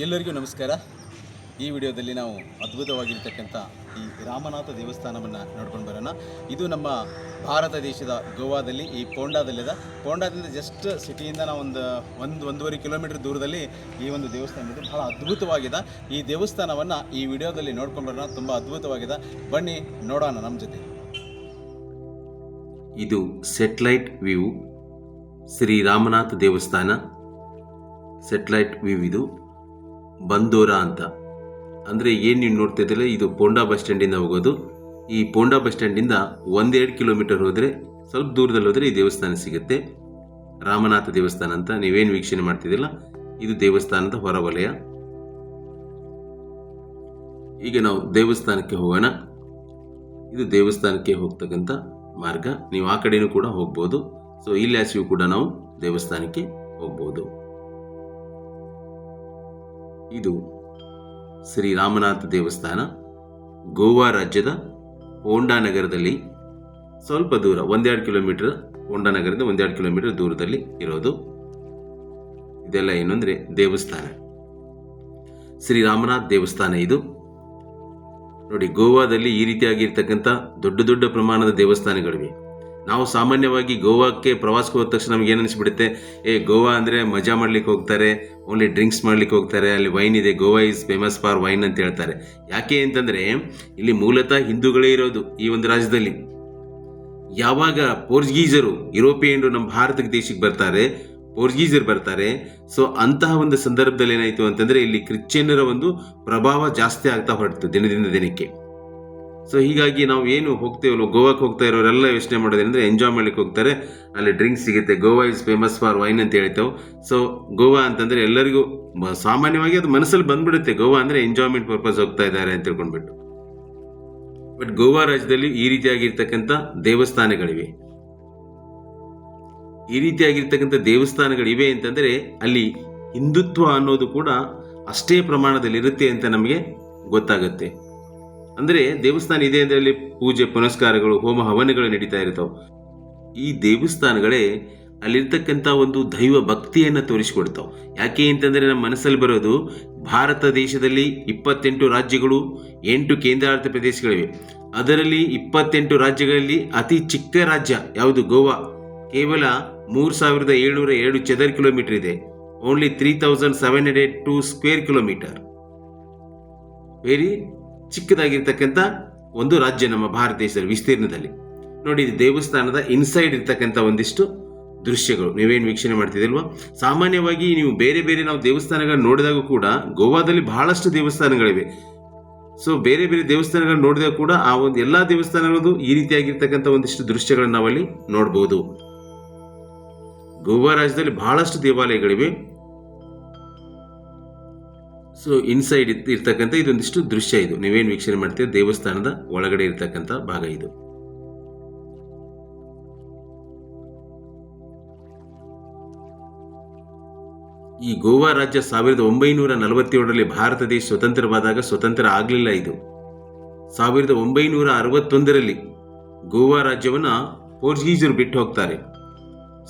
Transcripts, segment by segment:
ಎಲ್ಲರಿಗೂ ನಮಸ್ಕಾರ. ಈ ವಿಡಿಯೋದಲ್ಲಿ ನಾವು ಅದ್ಭುತವಾಗಿರ್ತಕ್ಕಂಥ ಈ ರಾಮನಾಥ ದೇವಸ್ಥಾನವನ್ನು ನೋಡ್ಕೊಂಡು ಬರೋಣ. ಇದು ನಮ್ಮ ಭಾರತ ದೇಶದ ಗೋವಾದಲ್ಲಿ, ಈ ಪೋಂಡಾದಲ್ಲಿದೆ. ಪೋಂಡಾದಿಂದ ಜಸ್ಟ್ ಸಿಟಿಯಿಂದ ನಾವು ಒಂದು ಒಂದು, ಒಂದೂವರೆ ಕಿಲೋಮೀಟರ್ ದೂರದಲ್ಲಿ ಈ ಒಂದು ದೇವಸ್ಥಾನ ಇದೆ. ಬಹಳ ಅದ್ಭುತವಾಗಿದೆ. ಈ ದೇವಸ್ಥಾನವನ್ನು ಈ ವಿಡಿಯೋದಲ್ಲಿ ನೋಡ್ಕೊಂಡು ಬರೋಣ. ತುಂಬ ಅದ್ಭುತವಾಗಿದೆ. ಬನ್ನಿ, ನೋಡೋಣ ನಮ್ಮ ಜೊತೆ. ಇದು ಸೆಟ್ಲೈಟ್ ವ್ಯೂ ಶ್ರೀ ರಾಮನಾಥ ದೇವಸ್ಥಾನ. ಸೆಟ್ಲೈಟ್ ವ್ಯೂ ಇದು. ಬಂದೋರ ಅಂತ. ಅಂದರೆ ಏನು ನೀವು ನೋಡ್ತಾ ಇದ್ದೀರಾ ಇದು ಪೋಂಡಾ ಬಸ್ ಸ್ಟ್ಯಾಂಡಿಂದ ಹೋಗೋದು. ಈ ಪೋಂಡಾ ಬಸ್ ಸ್ಟ್ಯಾಂಡಿಂದ ಒಂದೆರಡು ಕಿಲೋಮೀಟರ್ ಹೋದರೆ, ಸ್ವಲ್ಪ ದೂರದಲ್ಲಿ ಹೋದರೆ ಈ ದೇವಸ್ಥಾನ ಸಿಗುತ್ತೆ. ರಾಮನಾಥ ದೇವಸ್ಥಾನ ಅಂತ ನೀವೇನು ವೀಕ್ಷಣೆ ಮಾಡ್ತಿದ್ದಿಲ್ಲ ಇದು ದೇವಸ್ಥಾನದ ಹೊರವಲಯ ಈಗ ನಾವು ದೇವಸ್ಥಾನಕ್ಕೆ ಹೋಗೋಣ. ಇದು ದೇವಸ್ಥಾನಕ್ಕೆ ಹೋಗ್ತಕ್ಕಂಥ ಮಾರ್ಗ. ನೀವು ಆ ಕಡೆಯೂ ಕೂಡ ಹೋಗ್ಬೋದು. ಸೊ ಇಲ್ಲಿ ಕೂಡ ನಾವು ದೇವಸ್ಥಾನಕ್ಕೆ ಹೋಗ್ಬೋದು. ಇದು ಶ್ರೀ ರಾಮನಾಥ ದೇವಸ್ಥಾನ, ಗೋವಾ ರಾಜ್ಯದ ಹೋಂಡಾ ನಗರದಲ್ಲಿ ಸ್ವಲ್ಪ ದೂರ, ಒಂದೆರಡು ಕಿಲೋಮೀಟರ್ ಹೋಂಡಾ ನಗರದಿಂದ ಒಂದೆರಡು ಕಿಲೋಮೀಟರ್ ದೂರದಲ್ಲಿ ಇರೋದು. ಇದೆಲ್ಲ ಏನು ದೇವಸ್ಥಾನ. ಶ್ರೀ ರಾಮನಾಥ್ ದೇವಸ್ಥಾನ ಇದು. ನೋಡಿ, ಗೋವಾದಲ್ಲಿ ಈ ರೀತಿಯಾಗಿರ್ತಕ್ಕಂಥ ದೊಡ್ಡ ದೊಡ್ಡ ಪ್ರಮಾಣದ ದೇವಸ್ಥಾನಗಳಿವೆ. ನಾವು ಸಾಮಾನ್ಯವಾಗಿ ಗೋವಾಕ್ಕೆ ಪ್ರವಾಸಕ್ಕೆ ಹೋದ ತಕ್ಷಣ ನಮ್ಗೆ ಏನು ಅನಿಸ್ಬಿಡುತ್ತೆ? ಏ, ಗೋವಾ ಅಂದರೆ ಮಜಾ ಮಾಡ್ಲಿಕ್ಕೆ ಹೋಗ್ತಾರೆ ಓನ್ಲಿ ಡ್ರಿಂಕ್ಸ್ ಮಾಡ್ಲಿಕ್ಕೆ ಹೋಗ್ತಾರೆ, ಅಲ್ಲಿ ವೈನ್ ಇದೆ, Goa is famous for wine ಅಂತ ಹೇಳ್ತಾರೆ. ಯಾಕೆ ಅಂತಂದರೆ, ಇಲ್ಲಿ ಮೂಲತಃ ಹಿಂದೂಗಳೇ ಇರೋದು ಈ ಒಂದು ರಾಜ್ಯದಲ್ಲಿ. ಯಾವಾಗ ಪೋರ್ಚುಗೀಸರು, ಯುರೋಪಿಯನ್ರು ನಮ್ಮ ಭಾರತ ದೇಶಕ್ಕೆ ಬರ್ತಾರೆ, ಪೋರ್ಚುಗೀಸರು ಬರ್ತಾರೆ ಸೊ ಅಂತಹ ಒಂದು ಸಂದರ್ಭದಲ್ಲಿ ಏನಾಯಿತು ಅಂತಂದರೆ, ಇಲ್ಲಿ ಕ್ರಿಶ್ಚಿಯನ್ನರ ಒಂದು ಪ್ರಭಾವ ಜಾಸ್ತಿ ಆಗ್ತಾ ಹೊರಟಿತು ದಿನದಿಂದ ದಿನಕ್ಕೆ. ಸೊ ಹೀಗಾಗಿ ನಾವು ಏನು ಹೋಗ್ತೇವಲ್ಲ ಗೋವಾಕ್ಕೆ ಹೋಗ್ತಾ ಇರೋರೆಲ್ಲ ಯೋಚನೆ ಮಾಡೋದೇನೆಂದರೆ ಎಂಜಾಯ್ ಮಾಡ್ಲಿಕ್ಕೆ ಹೋಗ್ತಾರೆ. ಅಲ್ಲಿ ಡ್ರಿಂಕ್ಸ್ ಸಿಗುತ್ತೆ. Goa is famous for wine ಅಂತ ಹೇಳ್ತೇವೆ. ಸೊ ಗೋವಾ ಅಂತಂದರೆ ಎಲ್ಲರಿಗೂ ಸಾಮಾನ್ಯವಾಗಿ ಅದು ಮನಸ್ಸಲ್ಲಿ ಬಂದ್ಬಿಡುತ್ತೆ. ಗೋವಾ ಅಂದರೆ ಎಂಜಾಯ್ಮೆಂಟ್ ಪರ್ಪಸ್ ಹೋಗ್ತಾ ಇದ್ದಾರೆ ಅಂತ ತಿಳ್ಕೊಂಡ್ಬಿಟ್ಟು. ಬಟ್ ಗೋವಾ ರಾಜ್ಯದಲ್ಲಿ ಈ ರೀತಿಯಾಗಿರ್ತಕ್ಕಂಥ ದೇವಸ್ಥಾನಗಳಿವೆ. ಈ ರೀತಿಯಾಗಿರ್ತಕ್ಕಂಥ ದೇವಸ್ಥಾನಗಳಿವೆ ಅಂತಂದರೆ ಅಲ್ಲಿ ಹಿಂದುತ್ವ ಅನ್ನೋದು ಕೂಡ ಅಷ್ಟೇ ಪ್ರಮಾಣದಲ್ಲಿ ಇರುತ್ತೆ ಅಂತ ನಮಗೆ ಗೊತ್ತಾಗುತ್ತೆ. ಅಂದರೆ ದೇವಸ್ಥಾನ ಇದೆ ಅಂದರೆ ಅಲ್ಲಿ ಪೂಜೆ, ಪುನಸ್ಕಾರಗಳು, ಹೋಮ ಹವನಗಳು ನಡೀತಾ ಇರ್ತಾವೆ ಈ ದೇವಸ್ಥಾನಗಳೇ ಅಲ್ಲಿರ್ತಕ್ಕಂಥ ಒಂದು ದೈವ ಭಕ್ತಿಯನ್ನು ತೋರಿಸಿಕೊಡ್ತಾವೆ. ಯಾಕೆ ಅಂತಂದರೆ ನಮ್ಮ ಮನಸ್ಸಲ್ಲಿ ಬರೋದು ಭಾರತ ದೇಶದಲ್ಲಿ ಇಪ್ಪತ್ತೆಂಟು ರಾಜ್ಯಗಳು ಎಂಟು ಕೇಂದ್ರಾಡಳಿತ ಪ್ರದೇಶಗಳಿವೆ. ಅದರಲ್ಲಿ ಇಪ್ಪತ್ತೆಂಟು ರಾಜ್ಯಗಳಲ್ಲಿ ಅತಿ ಚಿಕ್ಕ ರಾಜ್ಯ ಯಾವುದು? ಗೋವಾ. ಕೇವಲ ಮೂರು ಸಾವಿರದ ಏಳ್ನೂರ ಎರಡು ಚದರ್ ಕಿಲೋಮೀಟರ್ ಇದೆ. Only three thousand seven hundred two square kilometre very ಚಿಕ್ಕದಾಗಿರ್ತಕ್ಕಂಥ ಒಂದು ರಾಜ್ಯ ನಮ್ಮ ಭಾರತ ದೇಶದಲ್ಲಿ ವಿಸ್ತೀರ್ಣದಲ್ಲಿ. ನೋಡಿ, ಇದು ದೇವಸ್ಥಾನದ ಇನ್ಸೈಡ್ ಇರ್ತಕ್ಕಂಥ ಒಂದಿಷ್ಟು ದೃಶ್ಯಗಳು. ನೀವೇನು ವೀಕ್ಷಣೆ ಮಾಡ್ತಿದಿಲ್ವಾ ಸಾಮಾನ್ಯವಾಗಿ ನೀವು ಬೇರೆ ಬೇರೆ ನಾವು ದೇವಸ್ಥಾನಗಳನ್ನ ನೋಡಿದಾಗ ಕೂಡ ಗೋವಾದಲ್ಲಿ ಬಹಳಷ್ಟು ದೇವಸ್ಥಾನಗಳಿವೆ. ಸೊ ಬೇರೆ ಬೇರೆ ದೇವಸ್ಥಾನಗಳನ್ನ ನೋಡಿದಾಗ ಕೂಡ ಆ ಒಂದು ಎಲ್ಲ ದೇವಸ್ಥಾನಗಳದ್ದು ಈ ರೀತಿಯಾಗಿರ್ತಕ್ಕಂಥ ಒಂದಿಷ್ಟು ದೃಶ್ಯಗಳನ್ನು ನಾವಲ್ಲಿ ನೋಡ್ಬೋದು. ಗೋವಾ ರಾಜ್ಯದಲ್ಲಿ ಬಹಳಷ್ಟು ದೇವಾಲಯಗಳಿವೆ. ಸೊ ಇನ್ಸೈಡ್ ಇರ್ತಕ್ಕಂಥ ಇದೊಂದಿಷ್ಟು ದೃಶ್ಯ ಇದು. ನೀವೇನು ವೀಕ್ಷಣೆ ಮಾಡ್ತೀವಿ ದೇವಸ್ಥಾನದ ಒಳಗಡೆ ಇರ್ತಕ್ಕಂಥ ಭಾಗ ಇದು. ಈ ಗೋವಾ ರಾಜ್ಯ ಸಾವಿರದ ಒಂಬೈನೂರ ನಲವತ್ತೇಳರಲ್ಲಿ ಭಾರತ ದೇಶ ಸ್ವತಂತ್ರವಾದಾಗ ಸ್ವತಂತ್ರ ಆಗಲಿಲ್ಲ ಇದು. ಸಾವಿರದ ಒಂಬೈನೂರ ಅರವತ್ತೊಂದರಲ್ಲಿ ಗೋವಾ ರಾಜ್ಯವನ್ನು ಪೋರ್ಚುಗೀಸರು ಬಿಟ್ಟು ಹೋಗ್ತಾರೆ.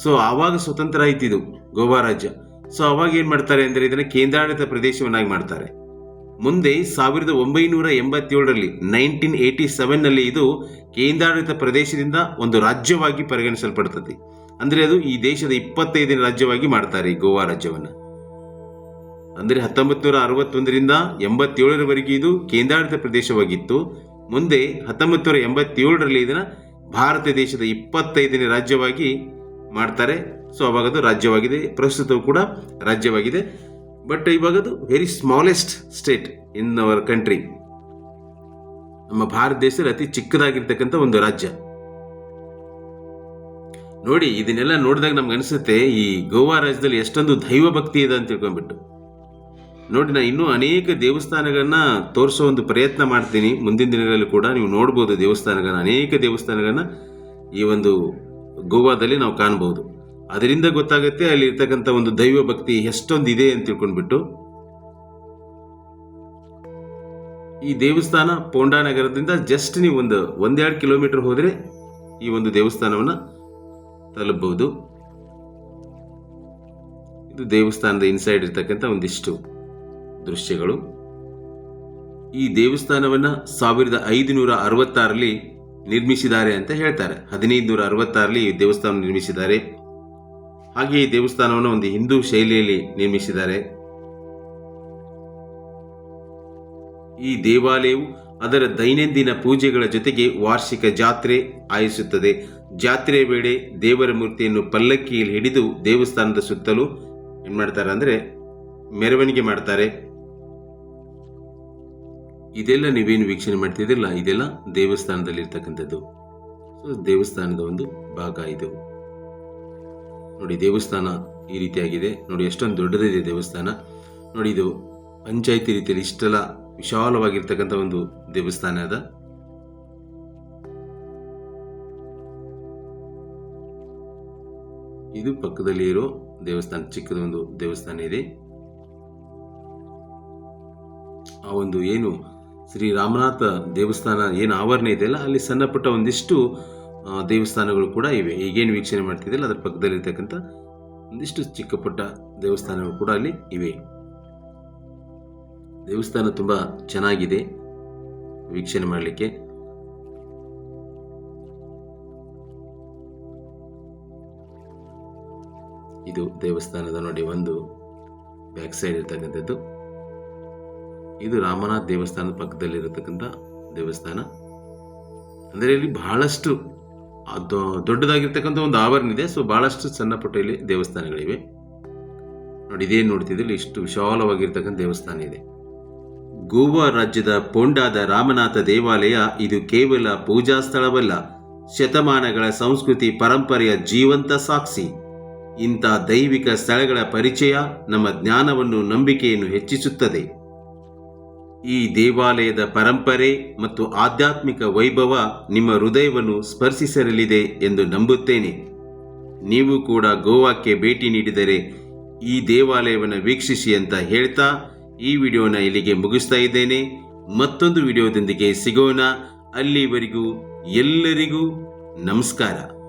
ಸೊ ಆವಾಗ ಸ್ವತಂತ್ರ ಆಯ್ತಿದು ಗೋವಾ ರಾಜ್ಯ. ಸೊ ಅವಾಗ ಏನು ಮಾಡ್ತಾರೆ ಅಂದರೆ ಇದನ್ನು ಕೇಂದ್ರಾಡಳಿತ ಪ್ರದೇಶವನ್ನಾಗಿ ಮಾಡ್ತಾರೆ. ಮುಂದೆ ಸಾವಿರದ ಒಂಬೈನೂರ ಎಂಬತ್ತೇಳರಲ್ಲಿ ನೈನ್ಟೀನ್ ಏಯ್ಟಿ ಸೆವೆನ್ನಲ್ಲಿ ಇದು ಕೇಂದ್ರಾಡಳಿತ ಪ್ರದೇಶದಿಂದ ಒಂದು ರಾಜ್ಯವಾಗಿ ಪರಿಗಣಿಸಲ್ಪಡ್ತದೆ. ಅಂದರೆ ಅದು ಈ ದೇಶದ ಇಪ್ಪತ್ತೈದನೇ ರಾಜ್ಯವಾಗಿ ಮಾಡ್ತಾರೆ ಈ ಗೋವಾ ರಾಜ್ಯವನ್ನು. ಅಂದರೆ ಹತ್ತೊಂಬತ್ತು ನೂರ ಅರವತ್ತೊಂದರಿಂದ ಎಂಬತ್ತೇಳರವರೆಗೆ ಇದು ಕೇಂದ್ರಾಡಳಿತ ಪ್ರದೇಶವಾಗಿತ್ತು. ಮುಂದೆ ಹತ್ತೊಂಬತ್ತು ನೂರ ಎಂಬತ್ತೇಳರಲ್ಲಿ ಇದನ್ನು ಭಾರತ ದೇಶದ ಇಪ್ಪತ್ತೈದನೇ ರಾಜ್ಯವಾಗಿ ಮಾಡ್ತಾರೆ. ಸೊ ಅವಾಗ ಅದು ರಾಜ್ಯವಾಗಿದೆ, ಪ್ರಸ್ತುತವೂ ಕೂಡ ರಾಜ್ಯವಾಗಿದೆ. ಬಟ್ ಇವಾಗ ಅದು very smallest state in our country ನಮ್ಮ ಭಾರತ ದೇಶದಲ್ಲಿ ಅತಿ ಚಿಕ್ಕದಾಗಿರ್ತಕ್ಕಂಥ ಒಂದು ರಾಜ್ಯ. ನೋಡಿ, ಇದನ್ನೆಲ್ಲ ನೋಡಿದಾಗ ನಮ್ಗೆ ಅನಿಸುತ್ತೆ, ಈ ಗೋವಾ ರಾಜ್ಯದಲ್ಲಿ ಎಷ್ಟೊಂದು ದೈವ ಭಕ್ತಿ ಇದೆ ಅಂತ ತಿಳ್ಕೊಂಡ್ಬಿಟ್ಟು. ನೋಡಿ, ನಾನು ಇನ್ನೂ ಅನೇಕ ದೇವಸ್ಥಾನಗಳನ್ನ ತೋರಿಸೋ ಒಂದು ಪ್ರಯತ್ನ ಮಾಡ್ತೀನಿ. ಮುಂದಿನ ದಿನಗಳಲ್ಲಿ ಕೂಡ ನೀವು ನೋಡ್ಬೋದು ದೇವಸ್ಥಾನಗಳನ್ನ, ಅನೇಕ ದೇವಸ್ಥಾನಗಳನ್ನ ಈ ಒಂದು ಗೋವಾದಲ್ಲಿ ನಾವು ಕಾಣ್ಬೋದು. ಅದರಿಂದ ಗೊತ್ತಾಗುತ್ತೆ ಅಲ್ಲಿ ಇರ್ತಕ್ಕಂಥ ಒಂದು ದೈವ ಭಕ್ತಿ ಎಷ್ಟೊಂದು ಇದೆ ಅಂತ ತಿಳ್ಕೊಂಡ್ಬಿಟ್ಟು ಈ ದೇವಸ್ಥಾನ ಪೋಂಡಾ ನಗರದಿಂದ ಜಸ್ಟ್ ನೀವು ಒಂದು ಒಂದೆರಡು ಕಿಲೋಮೀಟರ್ ಹೋದರೆ ಈ ಒಂದು ದೇವಸ್ಥಾನವನ್ನು ತಲುಪಬಹುದು ಇದು ದೇವಸ್ಥಾನದ ಇನ್ಸೈಡ್ ಇರ್ತಕ್ಕಂಥ ಒಂದಿಷ್ಟು ದೃಶ್ಯಗಳು. ಈ ದೇವಸ್ಥಾನವನ್ನ ಸಾವಿರದ ಐದುನೂರ ಅರವತ್ತಾರಲ್ಲಿ ನಿರ್ಮಿಸಿದ್ದಾರೆ ಅಂತ ಹೇಳ್ತಾರೆ. ಹದಿನೈದು ನೂರ ಅರವತ್ತಾರಲ್ಲಿ ಈ ದೇವಸ್ಥಾನ ನಿರ್ಮಿಸಿದ್ದಾರೆ. ಹಾಗೆ ಈ ದೇವಸ್ಥಾನವನ್ನು ಒಂದು ಹಿಂದೂ ಶೈಲಿಯಲ್ಲಿ ನಿರ್ಮಿಸಿದ್ದಾರೆ. ಈ ದೇವಾಲಯವು ಅದರ ದೈನಂದಿನ ಪೂಜೆಗಳ ಜೊತೆಗೆ ವಾರ್ಷಿಕ ಜಾತ್ರೆ ಆಯಿಸುತ್ತದೆ ಜಾತ್ರೆ ವೇಳೆ ದೇವರ ಮೂರ್ತಿಯನ್ನು ಪಲ್ಲಕ್ಕಿಯಲ್ಲಿ ಹಿಡಿದು ದೇವಸ್ಥಾನದ ಸುತ್ತಲೂ ಏನು ಮಾಡ್ತಾರೆ ಅಂದ್ರೆ ಮೆರವಣಿಗೆ ಮಾಡ್ತಾರೆ. ಇದೆಲ್ಲ ನೀವೇನು ವೀಕ್ಷಣೆ ಮಾಡ್ತಿದ್ದಿಲ್ಲ ಇದೆಲ್ಲ ದೇವಸ್ಥಾನದಲ್ಲಿ ಇರ್ತಕ್ಕಂಥದ್ದು ಸೊ ದೇವಸ್ಥಾನದ ಒಂದು ಭಾಗ ಇದು. ನೋಡಿ ದೇವಸ್ಥಾನ ಈ ರೀತಿಯಾಗಿದೆ. ನೋಡಿ ಎಷ್ಟೊಂದು ದೊಡ್ಡದಿದೆ ದೇವಸ್ಥಾನ. ನೋಡಿ ಇದು ಪಂಚಾಯತಿ ರೀತಿಯಲ್ಲಿ ಇಷ್ಟೆಲ್ಲ ವಿಶಾಲವಾಗಿರ್ತಕ್ಕಂಥ ಒಂದು ದೇವಸ್ಥಾನ ಅದ. ಇದು ಪಕ್ಕದಲ್ಲಿ ಇರೋ ದೇವಸ್ಥಾನ, ಚಿಕ್ಕದ ಒಂದು ದೇವಸ್ಥಾನ ಇದೆ. ಆ ಒಂದು ಏನು ಶ್ರೀ ರಾಮನಾಥ ದೇವಸ್ಥಾನ ಏನು ಆವರಣ ಇದೆಯಲ್ಲ ಅಲ್ಲಿ? ಸಣ್ಣ ಪುಟ್ಟ ಒಂದಿಷ್ಟು ದೇವಸ್ಥಾನಗಳು ಕೂಡ ಇವೆ. ಈಗೇನು ವೀಕ್ಷಣೆ ಮಾಡ್ತಿದ್ದಿಲ್ಲ, ಅದರ ಪಕ್ಕದಲ್ಲಿರ್ತಕ್ಕಂಥ ಒಂದಿಷ್ಟು ಚಿಕ್ಕ ಪುಟ್ಟ ದೇವಸ್ಥಾನಗಳು ಕೂಡ ಅಲ್ಲಿ ಇವೆ. ದೇವಸ್ಥಾನ ತುಂಬ ಚೆನ್ನಾಗಿದೆ ವೀಕ್ಷಣೆ ಮಾಡಲಿಕ್ಕೆ. ಇದು ದೇವಸ್ಥಾನದ ನೋಡಿ ಒಂದು ಬ್ಯಾಕ್ ಸೈಡ್ ಇರ್ತಕ್ಕಂಥದ್ದು. ಇದು ರಾಮನಾಥ್ ದೇವಸ್ಥಾನದ ಪಕ್ಕದಲ್ಲಿರತಕ್ಕಂಥ ದೇವಸ್ಥಾನ. ಅಂದರೆ ಇಲ್ಲಿ ಬಹಳಷ್ಟು ಅದು ದೊಡ್ಡದಾಗಿರ್ತಕ್ಕಂಥ ಒಂದು ಆವರಣ ಇದೆ ಸೊ ಭಾಳಷ್ಟು ಸಣ್ಣ ಪುಟ್ಟ ಇಲ್ಲಿ ದೇವಸ್ಥಾನಗಳಿವೆ. ನೋಡಿ, ಇದೇನು ನೋಡ್ತಿದ್ದಲ್ಲಿ ಇಷ್ಟು ವಿಶಾಲವಾಗಿರ್ತಕ್ಕಂಥ ದೇವಸ್ಥಾನ ಇದೆ. ಗೋವಾ ರಾಜ್ಯದ ಪೊಂಡಾದ ರಾಮನಾಥ ದೇವಾಲಯ ಇದು ಕೇವಲ ಪೂಜಾ ಸ್ಥಳವಲ್ಲ. ಶತಮಾನಗಳ ಸಂಸ್ಕೃತಿ ಪರಂಪರೆಯ ಜೀವಂತ ಸಾಕ್ಷಿ. ಇಂಥ ದೈವಿಕ ಸ್ಥಳಗಳ ಪರಿಚಯ ನಮ್ಮ ಜ್ಞಾನವನ್ನು ನಂಬಿಕೆಯನ್ನು ಹೆಚ್ಚಿಸುತ್ತದೆ. ಈ ದೇವಾಲಯದ ಪರಂಪರೆ ಮತ್ತು ಆಧ್ಯಾತ್ಮಿಕ ವೈಭವ ನಿಮ್ಮ ಹೃದಯವನ್ನು ಸ್ಪರ್ಶಿಸಿರಲಿದೆ ಎಂದು ನಂಬುತ್ತೇನೆ. ನೀವು ಕೂಡ ಗೋವಾಕ್ಕೆ ಭೇಟಿ ನೀಡಿದರೆ ಈ ದೇವಾಲಯವನ್ನು ವೀಕ್ಷಿಸಿ ಅಂತ ಹೇಳ್ತಾ ಈ ವಿಡಿಯೋನ ಇಲ್ಲಿಗೆ ಮುಗಿಸ್ತಾ ಇದ್ದೇನೆ. ಮತ್ತೊಂದು ವಿಡಿಯೋದೊಂದಿಗೆ ಸಿಗೋಣ. ಅಲ್ಲಿವರೆಗೂ ಎಲ್ಲರಿಗೂ ನಮಸ್ಕಾರ.